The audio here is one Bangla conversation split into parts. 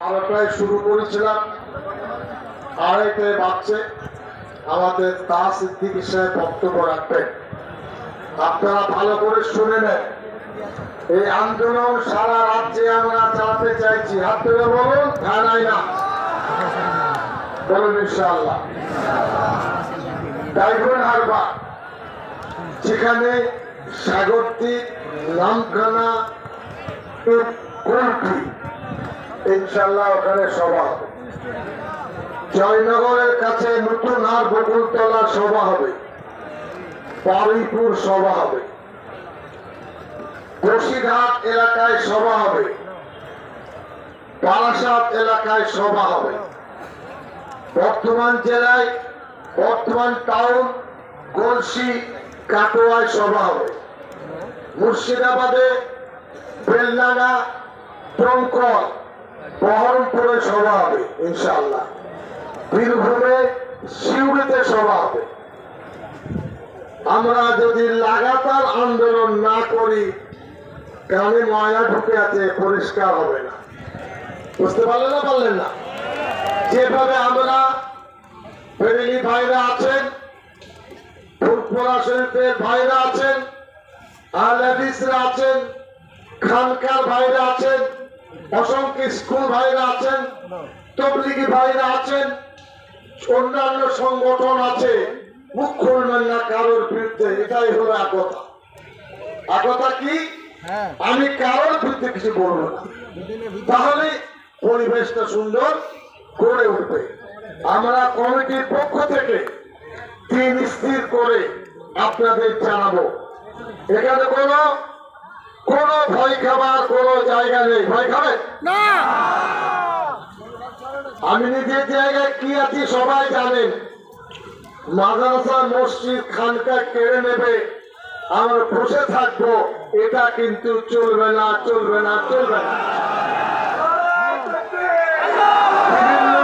বারোটায় শুরু করেছিলাম। আড়াইটায় বাজছে আমাদের তা সিদ্দিকী সাহেব বক্তব্য রাখবেন। আপনারা ভালো করে শুনে নেন। এই আন্দোলন সারা রাজ্যে আমরা চালাতে চাইছি। হাত তুলে বলুন না। বলুন ইনশাআল্লাহ। ডাইভন হারবার যেখানে সাগরদ্বীপ নামখানা ইনশাল্লাহ ওখানে সভা। জয়নগরের কাছে নতুন আর বকুলতলা সভা হবে। বারুইপুর সভা হবে। বসিরহাট এলাকায় সভা হবে। বারাসাত এলাকায় সভা হবে। বর্তমান জেলায় বর্তমান টাউন গলসি কাটোয়ায় সভা হবে। মুর্শিদাবাদে বেলডাঙ্গা টঙ্কর বহরমপুরে সভা হবে, ইনশাআল্লাহ। বীরভূমে শিউড়িতে সভা হবে। আমরা যদি লাগাতার আন্দোলন না করি, কানে ময়লা ঢুকে আছে, পরিষ্কার হবে না। বুঝতে পারলেন না পারলেন না? যেভাবে আমরা ফেরিলি ভাইরা আছেন ফুরফুরা শরীফের ভাইরা আছেন আহলাদিসরা আছেন, খানকার ভাইরা আছেন অসংখ্য স্কুল ভাইরা আছেন তবলিগি ভাইরা আছেন অন্যান্য সংগঠন আছে মুখ খুলবেন না কারোর বিরুদ্ধে এটাই হলো একতা। একতা কি? হ্যাঁ। আমি কারোর বিরুদ্ধে কিছু বলব না। তাহলে পরিবেশটা সুন্দর গড়ে উঠবে। আমরা কমিটির পক্ষ থেকে দিন স্থির করে আপনাদের জানাব। এখানে কোনো কোনো ভয় খাবার কোনো জায়গা নেই। ভয় খাবে? না। আমি নিজের জায়গায় কি আছি সবাই জানেন। মাদ্রাসা মসজিদ খানকা কেড়ে নেবে। আমরা বসে থাকব। এটা কিন্তু চলবে না চলবে না চলবে না। বিভিন্ন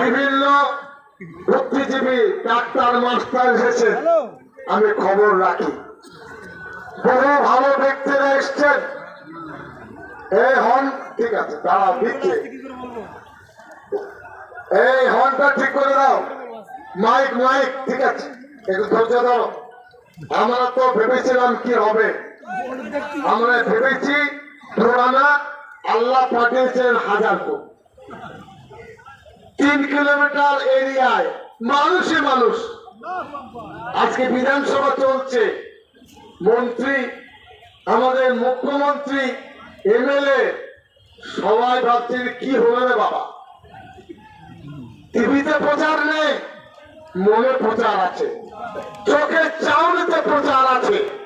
বিভিন্ন বুদ্ধিজীবী ডাক্তার মাস্টার এসেছেন। আমি খবর রাখি। বহু ভালো ব্যক্তিরা এসছেন? হন, ঠিক আছে কি এই ঠিক করে দাও। মাইক মাইক, ঠিক আছে, একটু ধৈর্য ধরো। আমরা তো ভেবেছিলাম কি হবে। আমরা ভেবেছি আল্লাহ পাঠিয়েছেন হাজার। ফুট তিন কিলোমিটার এরিয়ায়, মানুষই মানুষ। আজকে বিধানসভা চলছে। মন্ত্রী, আমাদের মুখ্যমন্ত্রী, এমএলএ, সবাই ভাবছেন কি হবে রে বাবা। টিভিতে প্রচার নেই, মনে প্রচার আছে, চোখের চাউনিতে প্রচার আছে।